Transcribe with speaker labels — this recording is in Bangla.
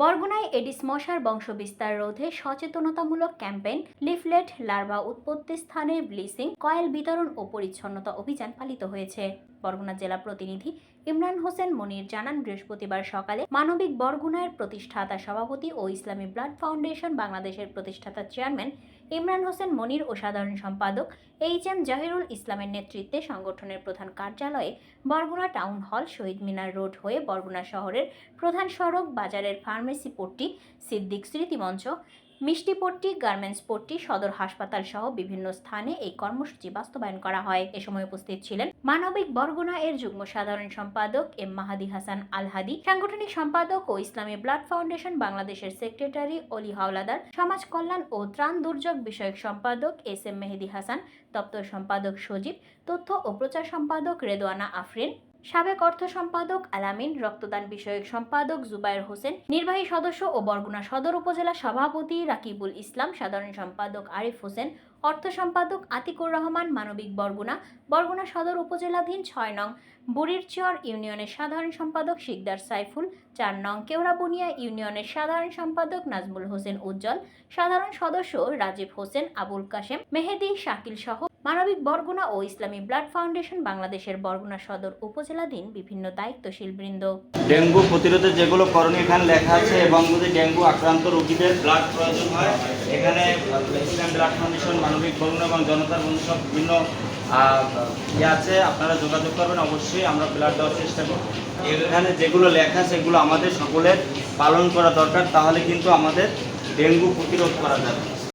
Speaker 1: বরগুনায় এডিস মশার বংশবিস্তার রোধে সচেতনতামূলক ক্যাম্পেইন, লিফলেট, লার্ভা উৎপত্তি স্থানে ব্লিচিং, কয়েল বিতরণ ও পরিচ্ছন্নতা অভিযান পালিত হয়েছে। বরগুনা জেলা প্রতিনিধি ইমরান হোসেন মনির জানান, বৃহস্পতিবার সকালে মানবিক বরগুনার প্রতিষ্ঠাতা সভাপতি ও ইসলামী ব্লাড ফাউন্ডেশন বাংলাদেশের প্রতিষ্ঠাতা চেয়ারম্যান ইমরান হোসেন মনির ও সাধারণ সম্পাদক এইচ এম জাহিরুল ইসলামের নেতৃত্বে সংগঠনের প্রধান কার্যালয়ে বরগুনা টাউন হল শহীদ মিনার রোড হয়ে বরগুনা শহরের প্রধান সড়ক, বাজারের ফার্মেসি পট্টি, সিদ্দিক স্মৃতিমঞ্চ মিষ্টিপট্টি গার্মেন্টস পট্টি, সদর হাসপাতাল সহ বিভিন্ন স্থানে এই কর্মসূচি বাস্তবায়ন করা হয়। এ সময় উপস্থিত ছিলেন মানবিক বরগুনা এর যুগ্ম সাধারণ সম্পাদক এম মাহাদি হাসান আলহাদি, সাংগঠনিক সম্পাদক ও ইসলামী ব্লাড ফাউন্ডেশন বাংলাদেশের সেক্রেটারি অলি হাওলাদার, সমাজ কল্যাণ ও ত্রাণ দুর্যোগ বিষয়ক সম্পাদক এস এম মেহেদি হাসান, দপ্তর সম্পাদক সজীব, তথ্য ও প্রচার সম্পাদক রেদোয়ানা আফরিন সাবেক অর্থ সম্পাদক আলামিন, রক্তদান বিষয়ক সম্পাদক জুবায়ের হোসেন, নির্বাহী সদস্য ও বরগুনা সদর উপজেলা সভাপতি রাকিবুল ইসলাম, সাধারণ সম্পাদক আরিফ হোসেন, অর্থ সম্পাদক আতিকুর রহমান, মানবিক বরগুনা বরগুনা সদর উপজেলাধীন ছয় নং বুড়িরচর ইউনিয়নের সাধারণ সম্পাদক শিকদার সাইফুল, চার নং কেওড়াবুনিয়া ইউনিয়নের সাধারণ সম্পাদক নাজমুল হোসেন উজ্জ্বল, সাধারণ সদস্য রাজীব হোসেন, আবুল কাশেম, মেহেদি শাকিল সহ মানবিক বরগুনা ও ইসলামী ব্লাড ফাউন্ডেশন বাংলাদেশের বরগুনা সদর উপজেলাধীন বিভিন্ন দায়িত্বশীল বৃন্দ।
Speaker 2: ডেঙ্গু প্রতিরোধে যেগুলো করণীয়, এখানে লেখা আছে, এবং যদি ডেঙ্গু আক্রান্ত রোগীদের ব্লাড প্রয়োজন হয়, এখানে ইসলাম ব্লাড ফাউন্ডেশন, মানবিক বরুণ এবং জনতার বন্ধু সব বিভিন্ন ইয়ে আছে, আপনারা যোগাযোগ করবেন, অবশ্যই আমরা ব্লাড দেওয়ার চেষ্টা করব। এখানে যেগুলো লেখা সেগুলো আমাদের সকলের পালন করা দরকার, তাহলে কিন্তু আমাদের ডেঙ্গু প্রতিরোধ করা যাবে।